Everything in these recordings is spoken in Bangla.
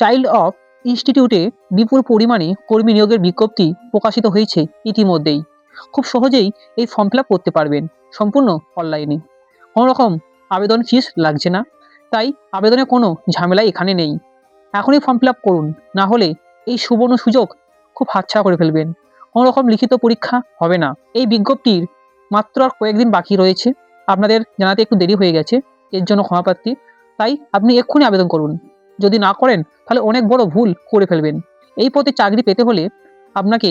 চাইল্ড অফ ইনস্টিটিউটে বিপুল পরিমাণে কর্মী নিয়োগের বিজ্ঞপ্তি প্রকাশিত হয়েছে ইতিমধ্যেই। খুব সহজেই এই ফর্ম ফিল করতে পারবেন সম্পূর্ণ অনলাইনে। কোনো রকম আবেদন ফিস লাগছে না, তাই আবেদনে কোনো ঝামেলা এখানে নেই। এখনই ফর্ম ফিল করুন, না হলে এই সুবর্ণ সুযোগ খুব হাতছাড়া করে ফেলবেন। কোনো রকম লিখিত পরীক্ষা হবে না। এই বিজ্ঞপ্তির মাত্র আর কয়েকদিন বাকি রয়েছে। আপনাদের জানাতে একটু দেরি হয়ে গেছে, এর জন্য ক্ষমাপ্রার্থী। তাই আপনি এক্ষুনি আবেদন করুন। যদি না করেন, তাহলে অনেক বড় ভুল করে ফেলবেন। এই পথে চাকরি পেতে হলে আপনাকে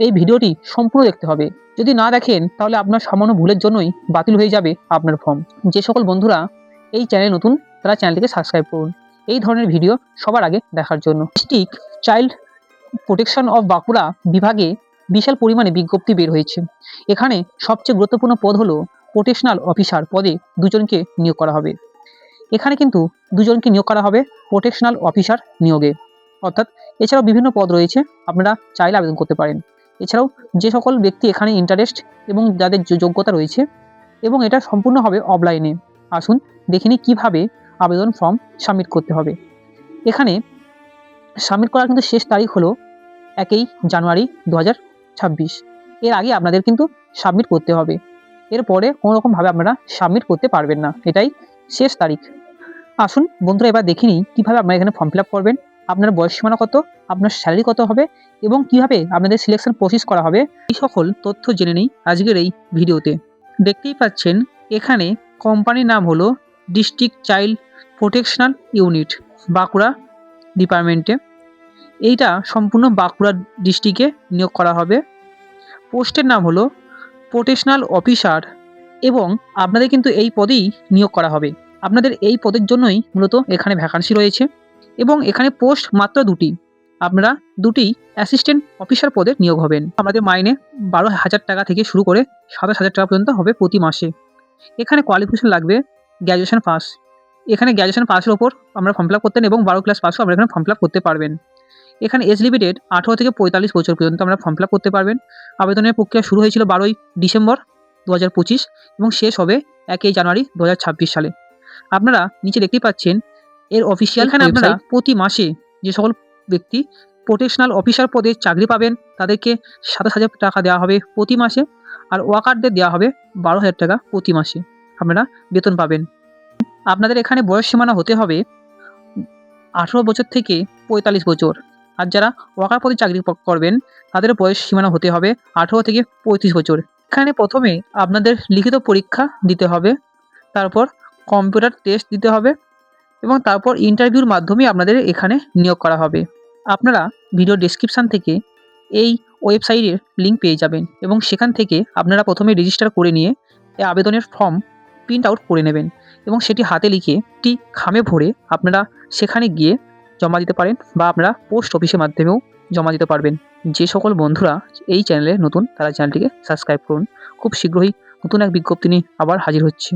এই ভিডিওটি সম্পূর্ণ দেখতে হবে। যদি না দেখেন, তাহলে আপনার সামান্য ভুলের জন্যই বাতিল হয়ে যাবে আপনার ফর্ম যে সকল বন্ধুরা এই চ্যানেল নতুন, তারা চ্যানেলটিকে সাবস্ক্রাইব করুন। এই ধরনের ভিডিও সবার আগে দেখার জন্য। District child protection of Bankura বিভাগে বিশাল পরিমাণে বিজ্ঞপ্তি বের হয়েছে। এখানে সবচেয়ে গুরুত্বপূর্ণ পদ হলো প্রোটেশনাল অফিসার পদে দুজনকে নিয়োগ করা হবে। এখানে কিন্তু দুজনকে নিয়োগ করা হবে প্রোটেকশনাল অফিসার নিয়োগে। অর্থাৎ এছাড়াও বিভিন্ন পদ রয়েছে, আপনারা চাইলে আবেদন করতে পারেন। এছাড়াও যে সকল ব্যক্তি এখানে ইন্টারেস্ট এবং যাদের যোগ্যতা রয়েছে এবং এটা সম্পূর্ণ হবে অফলাইনে আসুন দেখিনি কীভাবে আবেদন ফর্ম সাবমিট করতে হবে। এখানে সাবমিট করার কিন্তু শেষ তারিখ হলো একই জানুয়ারি দু এর আগে আপনাদের কিন্তু সাবমিট করতে হবে। এরপরে কোনোরকমভাবে আপনারা সাবমিট করতে পারবেন না। এটাই শেষ তারিখ। আসুন বন্ধুরা এবার দেখে নিই কীভাবে আপনারা এখানে ফর্ম ফিল আপ করবেন, আপনার বয়স সীমানা কত, আপনার স্যালারি কত হবে এবং কীভাবে আপনাদের সিলেকশন প্রসেস করা হবে, এই সকল তথ্য জেনে নিই আজকের এই ভিডিওতে। দেখতেই পাচ্ছেন এখানে কোম্পানির নাম হলো district child protectional unit Bankura ডিপার্টমেন্টে এইটা সম্পূর্ণ বাঁকুড়া ডিস্ট্রিক্টে নিয়োগ করা হবে। পোস্টের নাম হলো প্রোটেশনাল অফিসার এবং আপনাদের কিন্তু এই পদেই নিয়োগ করা হবে। আপনাদের এই পদের জন্যই মূলত এখানে ভ্যাকান্সি রয়েছে এবং এখানে পোস্ট মাত্র দুটি। আপনারা দুটি অ্যাসিস্ট্যান্ট অফিসার পদে নিয়োগ হবেন। আমাদের মাইনে বারো হাজার টাকা থেকে শুরু করে সাতাশ হাজার টাকা পর্যন্ত হবে প্রতি মাসে। এখানে কোয়ালিফিকেশন লাগবে গ্র্যাজুয়েশন পাস এখানে গ্র্যাজুয়েশন পাসের ওপর আমরা ফর্ম ফিল আপ করতেন এবং বারো ক্লাস পাসও আমরা এখানে ফর্ম ফিল আপ করতে পারবেন। এখানে এজ লিমিটেড আঠেরো থেকে পঁয়তাল্লিশ বছর পর্যন্ত আমরা ফর্ম ফিল আপ করতে পারবেন। আবেদনের প্রক্রিয়া শুরু হয়েছিল বারোই ডিসেম্বর দু হাজার পঁচিশ এবং শেষ হবে একই জানুয়ারি দু হাজার ছাব্বিশ সালে। আপনারা নিচে দেখতেই পাচ্ছেন এর অফিসিয়াল এখানে আপনারা প্রতি মাসে যে সকল ব্যক্তি প্রোটেকশনাল অফিসার পদে চাকরি পাবেন তাদেরকে সাতাশ হাজার টাকা দেওয়া হবে প্রতি মাসে আর ওয়াকারদের দেওয়া হবে বারো হাজার টাকা প্রতি মাসে। আপনারা বেতন পাবেন। আপনাদের এখানে বয়স সীমানা হতে হবে আঠেরো বছর থেকে পঁয়তাল্লিশ বছর। আর যারা ওয়াকার পদে চাকরি করবেন তাদের বয়স সীমানা হতে হবে আঠেরো থেকে পঁয়ত্রিশ বছর। এখানে প্রথমে আপনাদের লিখিত পরীক্ষা দিতে হবে তারপর কম্পিউটার টেস্ট দিতে হবে এবং তারপর ইন্টারভিউর মাধ্যমে আপনাদের এখানে নিয়োগ করা হবে। আপনারা ভিডিও ডেসক্রিপশান থেকে এই ওয়েবসাইটের লিঙ্ক পেয়ে যাবেন এবং সেখান থেকে আপনারা প্রথমে রেজিস্টার করে নিয়ে এই আবেদনের ফর্ম প্রিন্ট আউট করে নেবেন এবং সেটি হাতে লিখে একটি খামে ভরে আপনারা সেখানে গিয়ে জমা দিতে পারেন বা আপনারা পোস্ট অফিসের মাধ্যমেও জমা দিতে পারবেন। যে সকল বন্ধুরা এই চ্যানেলে নতুন তারা চ্যানেলটিকে সাবস্ক্রাইব করুন। খুব শীঘ্রই নতুন এক বিজ্ঞপ্তি নিয়ে আবার হাজির হচ্ছি।